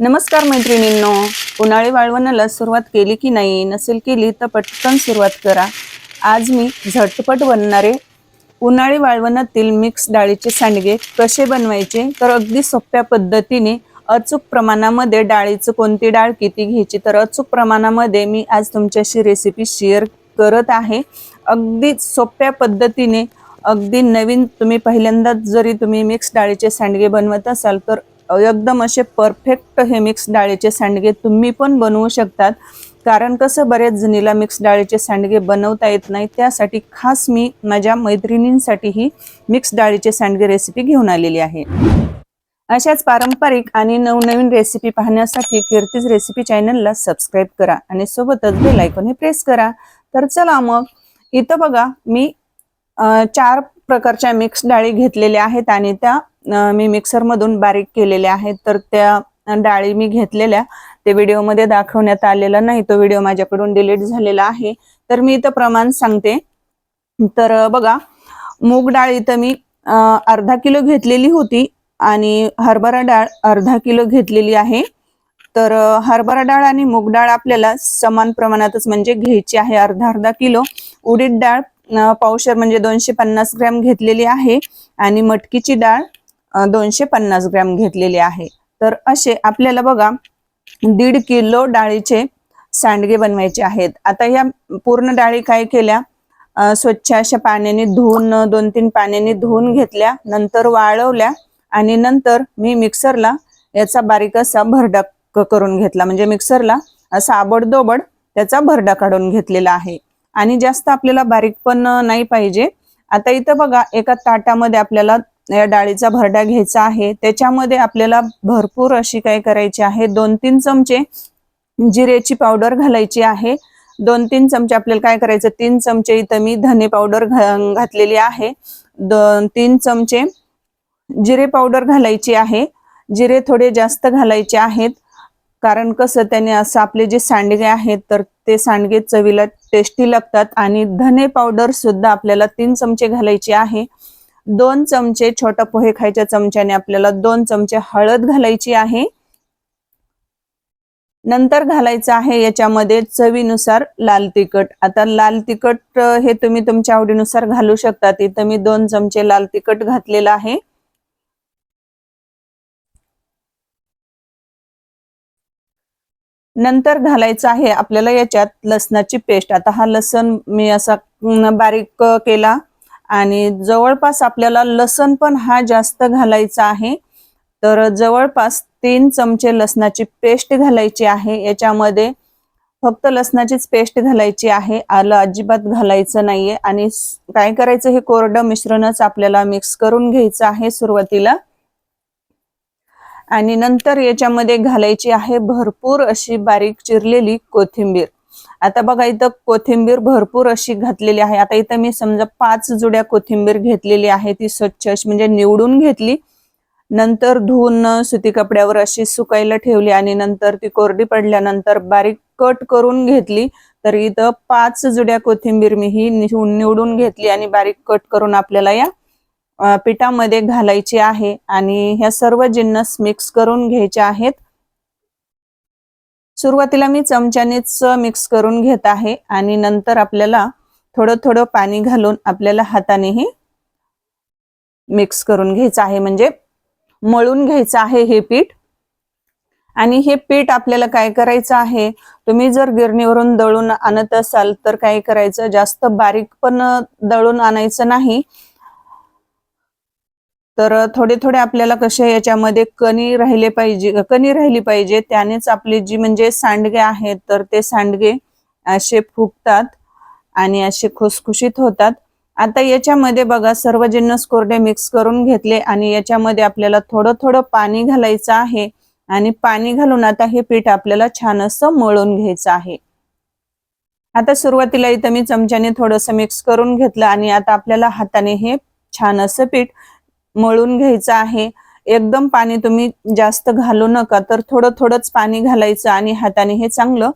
नमस्कार मैत्रिणींनो. उन्हाळी वाळवणाला सुरुवात केली की नाही नसेल केली तर पटकन सुरुवात करा. आज मी झटपट बनणारे उन्हाळी वाळवणातील मिक्स डाळीचे सांडगे कसे बनवायचे तर अगदी सोप्या पद्धतीने अचूक प्रमाणामध्ये डाळीचं कोणती डाळ किती घ्यायची तर अचूक प्रमाणामध्ये मी आज तुमच्याशी रेसिपी शेअर करत आहे. अगदी सोप्या पद्धतीने अगदी नवीन तुम्ही पहिल्यांदाच जरी तुम्ही मिक्स डाळीचे सांडगे बनवत असाल तर एकदम असे परफेक्ट हे मिक्स डाळीचे सांडगे तुम्ही पण बनवू शकतात. कारण कसं बऱ्याच जणीला मिक्स डाळीचे सांडगे बनवता येत नाही. त्यासाठी खास मी माझ्या मैत्रिणींसाठी ही मिक्स डाळीचे सांडगे रेसिपी घेऊन आलेली आहे. अशाच पारंपरिक आणि नवनवीन रेसिपी पाहण्यासाठी कीर्तीज रेसिपी चॅनलला सबस्क्राईब करा आणि सोबतच बेल आयकॉन हे प्रेस करा. तर चला मग इथं बघा मी चार प्रकारच्या मिक्स डाळी घेतलेल्या आहेत आणि त्या मी मिक्सरमधून बारीक केलेल्या आहेत तर त्या डाळी मी घेतलेल्या. ते व्हिडिओमध्ये दाखवण्यात आलेला नाही तो व्हिडिओ माझ्याकडून डिलीट झालेला आहे. तर मी इथं प्रमाण सांगते. तर बघा मूग डाळ इथं मी अर्धा किलो घेतलेली होती आणि हरभरा डाळ अर्धा किलो घेतलेली आहे. तर हरभरा डाळ आणि मूग डाळ आपल्याला समान प्रमाणातच म्हणजे घ्यायची आहे अर्धा अर्धा किलो. उडीद डाळ पावशर म्हणजे दोनशे पन्नास ग्रॅम घेतलेली आहे आणि मटकीची डाळ दोनशे पन्नास ग्रॅम घेतलेले आहे. तर असे आपल्याला बघा दीड किलो डाळीचे सांडगे बनवायचे आहेत. आता या पूर्ण डाळी काय केल्या? स्वच्छ अशा पाण्याने धुवून दोन तीन पाण्याने धुवून घेतल्या नंतर वाळवल्या आणि नंतर मी मिक्सरला याचा बारीक असा भरडा करून घेतला. म्हणजे मिक्सरला असा आबडदोबड त्याचा भरडा काढून घेतलेला आहे. आणि जास्त आपल्याला बारीक पण नाही पाहिजे. आता इथं बघा एका ताटामध्ये आपल्याला या डाळीचा भरडा घ्यायचा आहे. त्याच्यामध्ये आपल्याला भरपूर अशी काय करायची आहे दोन तीन चमचे जिरेची पावडर घालायची आहे. दोन तीन चमचे आपल्याला काय करायचं तीन चमचे इथं मी धने पावडर घा- घातलेली आहे. दोन तीन चमचे जिरे पावडर घालायची आहे. जिरे थोडे जास्त घालायचे आहेत. कारण कसं त्याने असं आपले जे सांडगे आहेत तर ते सांडगे चवीला टेस्टी लागतात. आणि धने पावडर सुद्धा आपल्याला तीन चमचे घालायचे आहे. दोन चमचे छोटा पोहे खायच्या चमच्याने आपल्याला दोन चमचे हळद घालायची आहे. नंतर घालायचं आहे याच्यामध्ये चवीनुसार लाल तिखट. आता लाल तिखट हे तुम्ही तुमच्या आवडीनुसार घालू शकता. इथं मी दोन चमचे लाल तिखट घातलेलं आहे. नंतर घालायचं आहे आपल्याला याच्यात लसणाची पेस्ट. आता हा लसण मी असा बारीक केला. आणि जवळपास आपल्याला लसण पण हा जास्त घालायचा आहे. तर जवळपास तीन चमचे लसणाची पेस्ट घालायची आहे. याच्यामध्ये फक्त लसणाचीच पेस्ट घालायची आहे. आलं अजिबात घालायचं नाहीये. आणि काय करायचं हे कोरडं मिश्रणच आपल्याला मिक्स करून घ्यायचं आहे सुरुवातीला. आणि नंतर याच्यामध्ये घालायची आहे भरपूर अशी बारीक चिरलेली कोथिंबीर. आता बघा इथं कोथिंबीर भरपूर अशी घातलेली आहे. आता इथं मी समजा पाच जुड्या कोथिंबीर घेतलेली आहे. ती स्वच्छ अशी म्हणजे निवडून घेतली. नंतर धुवून सुती कपड्यावर अशी सुकायला ठेवली आणि नंतर ती कोरडी पडल्यानंतर बारीक कट करून घेतली. तर इथं पाच जुड्या कोथिंबीर मी ही निवडून निवडून घेतली आणि बारीक कट करून आपल्याला या पिठामध्ये घालायची आहे. आणि ह्या सर्व जिन्नस मिक्स करून घ्यायचे आहेत. सुरुवातीला मी चमच्यानेच मिक्स करून घेत आहे आणि नंतर आपल्याला थोडं थोडं पाणी घालून आपल्याला हातानेही मिक्स करून घ्यायचं आहे. म्हणजे मळून घ्यायचं आहे हे पीठ. आणि हे पीठ आपल्याला काय करायचं आहे? तुम्ही जर गिरणीवरून दळून आणत असाल तर काय करायचं? जास्त बारीक पण दळून आणायचं नाही. तर थोडे थोडे आपल्याला कसे याच्यामध्ये कणी राहिले पाहिजे कणी राहिली पाहिजे त्यानेच आपले जी म्हणजे सांडगे आहेत तर ते सांडगे असे फुगतात आणि असे खुसखुशीत होतात. आता याच्यामध्ये बघा सर्व जिन्नस कोरडे मिक्स करून घेतले आणि याच्यामध्ये आपल्याला थोडं थोडं पाणी घालायचं आहे आणि पाणी घालून आता हे पीठ आपल्याला छान असं मळून घ्यायचं आहे. आता सुरुवातीला इथं मी चमच्याने थोडंसं मिक्स करून घेतलं आणि आता आपल्याला हाताने हे छान असं पीठ मळून घ्यायचं आहे. एकदम पाणी तुम्ही जास्त घालू नका तर थोडं थोडंच पाणी घालायचं आणि हाताने हे चांगलं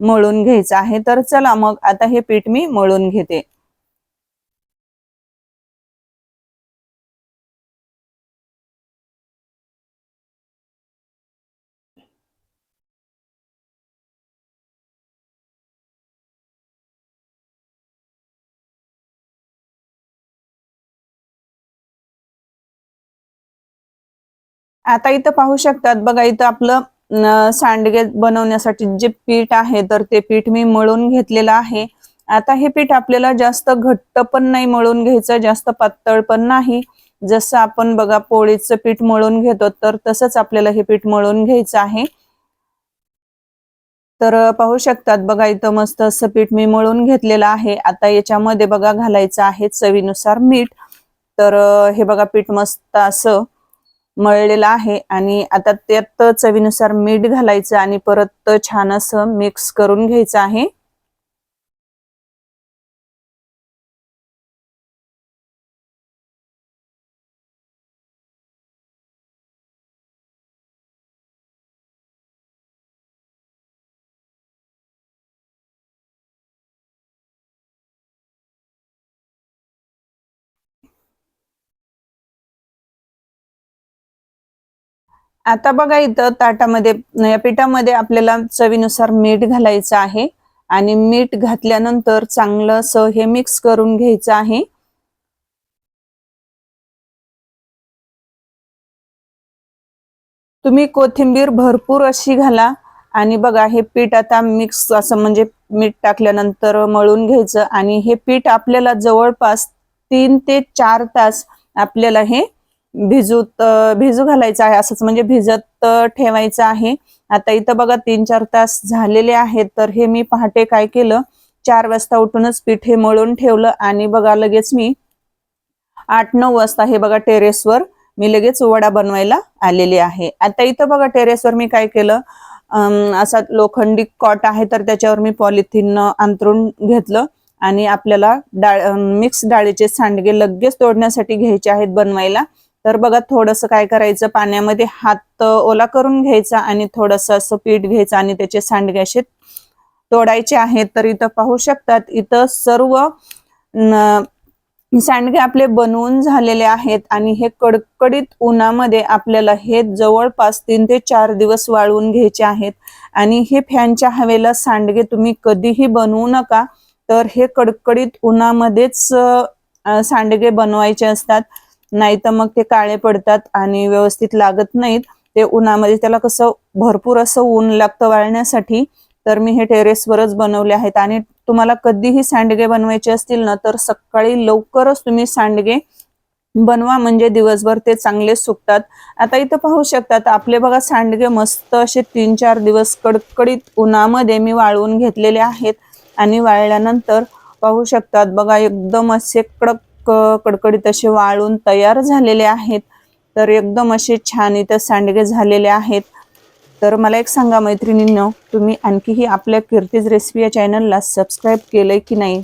मळून घ्यायचं आहे. तर चला मग आता हे पीठ मी मळून घेते. आता इथं पाहू शकतात बघा इथं आपलं सांडगे बनवण्यासाठी जे पीठ आहे तर ते पीठ मी मळून घेतलेलं आहे. आता हे पीठ आपल्याला जास्त घट्ट पण नाही मळून घ्यायचं जास्त पातळ पण नाही. जसं आपण बघा पोळीचं पीठ मळून घेतो तर तसंच आपल्याला हे पीठ मळून घ्यायचं आहे. तर पाहू शकतात बघा इथं मस्त असं पीठ मी मळून घेतलेलं आहे. आता याच्यामध्ये बघा घालायचं आहे चवीनुसार मीठ. तर हे बघा पीठ मस्त असं मळलेलं आहे आणि आता त्यात चवीनुसार मीठ घालायचं आणि परत छान असं मिक्स करून घ्यायचं आहे. आता बघा इथं ताटामध्ये या पिठामध्ये आपल्याला चवीनुसार मीठ घालायचं आहे. आणि मीठ घातल्यानंतर चांगलं असं हे मिक्स करून घ्यायचं आहे. तुम्ही कोथिंबीर भरपूर अशी घाला. आणि बघा हे पीठ आता मिक्स असं म्हणजे मीठ टाकल्यानंतर मळून घ्यायचं. आणि हे पीठ आपल्याला जवळपास तीन ते चार तास आपल्याला हे भिजूत भिजू घालायचं आहे असंच म्हणजे भिजत ठेवायचं आहे. आता इथं बघा तीन चार तास झालेले आहेत तर हे मी पहाटे काय केलं? चार वाजता उठूनच पीठ हे मळून ठेवलं आणि बघा लगेच मी आठ नऊ वाजता हे बघा टेरेसवर मी लगेच वडा बनवायला आलेली आहे. आता इथं बघा टेरेसवर मी काय केलं? असा लोखंडी कॉट आहे तर त्याच्यावर मी पॉलिथिन अंतरून घेतलं आणि आपल्याला डाळ मिक्स डाळीचे सांडगे लगेच तोडण्यासाठी घ्यायचे आहेत बनवायला. तर बघा थोडस काय करायचं? पाण्यामध्ये हात ओला करून घ्यायचा आणि थोडस असं पीठ घ्यायचं आणि त्याचे सांडगे असे तोडायचे आहेत. तर इथं पाहू शकतात इथं सर्व सांडगे आपले बनवून झालेले आहेत आणि हे कडकडीत उन्हामध्ये आपल्याला हे जवळपास तीन ते चार दिवस वाळवून घ्यायचे आहेत. आणि हे फॅनच्या हवेला सांडगे तुम्ही कधीही बनवू नका. तर हे कडकडीत उन्हामध्येच सांडगे बनवायचे असतात. नाही तर मग ते काळे पडतात आणि व्यवस्थित लागत नाहीत. ते उन्हामध्ये त्याला कसं भरपूर असं ऊन लागतं वाळण्यासाठी. तर मी हे टेरेसवरच बनवले आहेत. आणि तुम्हाला कधीही सांडगे बनवायचे असतील ना तर सकाळी लवकरच तुम्ही सांडगे बनवा. म्हणजे दिवसभर ते चांगले सुकतात. आता इथं पाहू शकतात आपले बघा सांडगे मस्त असे तीन चार दिवस कडकडीत उन्हामध्ये मी वाळवून घेतलेले आहेत. आणि वाळल्यानंतर पाहू शकतात बघा एकदम असे कडक कडकडीत असे वाळून तयार झालेले आहेत. तर एकदम असे छान इथं सांडगे झालेले आहेत. तर मला एक सांगा मैत्रिणींनो तुम्ही आणखीही आपल्या कीर्तीज रेसिपी या चॅनलला सबस्क्राईब केलं की नाही?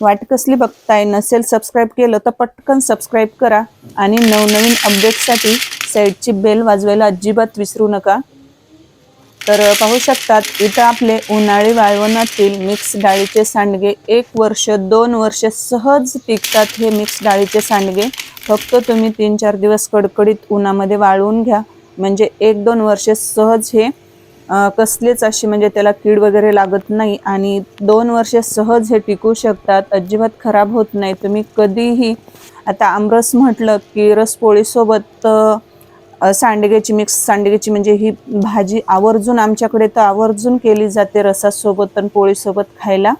वाट कसली बघताय? नसेल सबस्क्राईब केलं तर पटकन सबस्क्राईब करा. आणि नवनवीन अपडेटसाठी साईडची बेल वाजवायला अजिबात विसरू नका. तर पाहू शकतात इथं आपले उन्हाळी वाळवणातील मिक्स डाळीचे सांडगे एक वर्ष दोन वर्ष सहज टिकतात हे मिक्स डाळीचे सांडगे. फक्त तुम्ही तीन चार दिवस कडकडीत उन्हामध्ये वाळवून घ्या. म्हणजे एक दोन वर्ष सहज हे कसलेच अशी म्हणजे त्याला कीड वगैरे लागत नाही आणि दोन वर्ष सहज हे टिकू शकतात. अजिबात खराब होत नाही. तुम्ही कधीही आता आमरस म्हटलं की रसपोळीसोबत सांडग्याची मिक्स सांडग्याची म्हणजे ही भाजी आवर्जून आमच्याकडे तर आवर्जून केली जाते रसासोबत आणि पोळीसोबत खायला.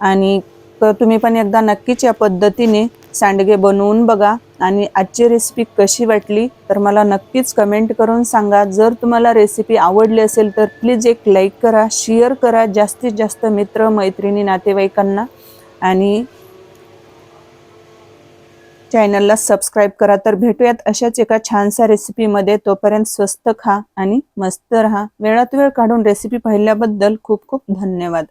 आणि तुम्ही पण एकदा नक्कीच या पद्धतीने सांडगे बनवून बघा. आणि आजची रेसिपी कशी वाटली तर मला नक्कीच कमेंट करून सांगा. जर तुम्हाला रेसिपी आवडली असेल तर प्लीज एक लाईक करा शेअर करा. जास्तीत जास्त मित्र मैत्रिणी नातेवाईकांना. आणि चॅनलला सबस्क्राईब करा तर भेटूयात अशाच एका छानशा रेसिपीमध्ये. तोपर्यंत स्वस्त खा आणि मस्त राहा. वेळात वेळ काढून रेसिपी पाहिल्याबद्दल खूप खूप धन्यवाद.